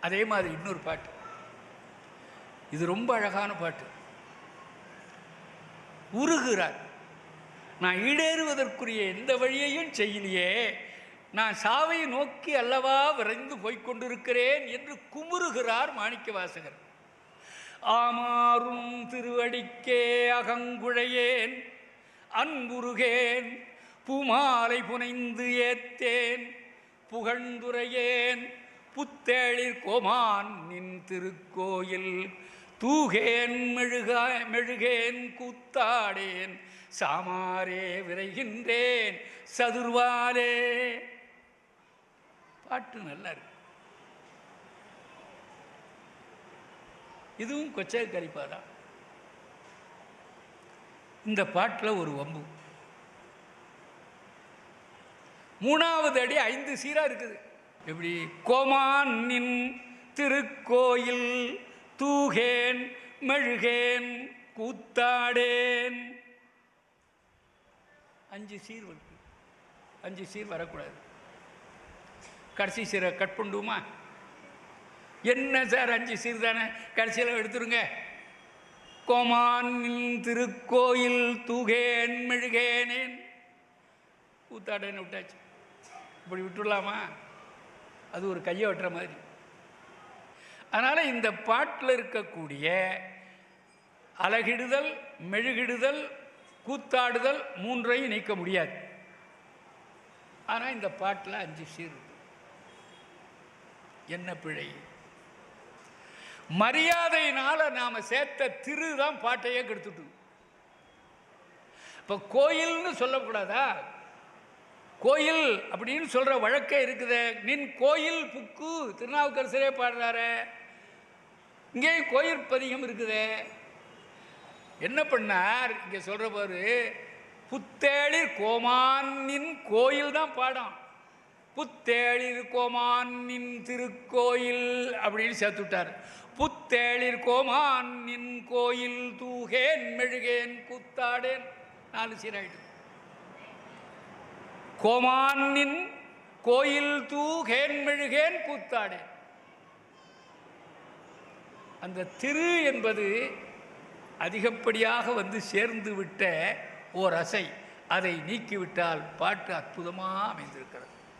அதே மாதிரி இன்னொரு பாட்டு. இது ரொம்ப அழகான பாட்டு. உருகிறார் நான் ஈடேறுவதற்குரிய எந்த வழியையும் செய்யலையே. நான் சாவை நோக்கி அல்லவா விரைந்து போய்கொண்டிருக்கிறேன் என்று குமுறுகிறார் மாணிக்க வாசகர் ஆமாறும் திருவடிக்கே அகங்குழையேன். அன்புருகேன். பூமாலை புனைந்து ஏத்தேன். புகழ்ந்துரையேன். புத்தேளிர் கோமான் நின் திருக்கோயில். தூகேன் மெழுகா மெழுகேன் கூத்தாடேன். சாமாரே விரைகின்றேன் சதுர்வாலே. பாட்டு நல்லா இருக்கு. இதுவும் கொச்சை கரிப்பா தான் இந்த பாட்டில் ஒரு வம்பு. மூணாவது அடி ஐந்து சீராக இருக்குது. எப்படி? கோமான் திருக்கோயில் தூகேன் மெழுகேன் கூத்தாடேன். அஞ்சு சீர் இருக்கு. அஞ்சு சீர் வரக்கூடாது. கடைசி சீரை கட் பண்ணுமா என்ன சார் அஞ்சு சீர் தானே? கடைசியில் எடுத்துருங்க. கோமான் திருக்கோயில் தூகேன் மெழுகேனேன். கூத்தாடேன்னு விட்டாச்சு. இப்படி விட்டுடலாமா? அது ஒரு கையை வெட்டுற மாதிரி. அதனால் இந்த பாட்டில் இருக்கக்கூடிய அலகிடுதல் மெழுகிடுதல் கூத்தாடுதல் மூன்றையும் நீக்க முடியாது. ஆனால் இந்த பாட்டில் அஞ்சு சீர் என்ன பிழை? மரியாதையினால் நாம் சேர்த்த திரு தான் பாட்டையே கெடுத்துட்டு இப்போ கோயில்னு சொல்லக்கூடாதா? கோயில் அப்படின்னு சொல்கிற வழக்கே இருக்குது. நின் கோயில் புக்கு திருநாவுக்கரசரே பாடுறாரு. இங்கேயும் கோயில் பதிகம் இருக்குது. என்ன பண்ணார்? இங்கே சொல்கிற பாரு. புத்தேளிர் கோமானின் கோயில் தான் பாடம். புத்தேளிர் கோமானின் திருக்கோயில் அப்படின்னு சேர்த்து விட்டார். புத்தேளிர் கோமானின் கோயில் தூகேன் மெழுகேன் கூத்தாடேன். நாலு சீராயிட்டு கோமானின் கோயில் தூகேன் மெழுகேன் கூத்தாடேன் அந்த திரு என்பது அதிகப்படியாக வந்து சேர்ந்து விட்ட ஓர் அசை. அதை நீக்கிவிட்டால் பாட்டு அற்புதமாக அமைந்திருக்கிறது.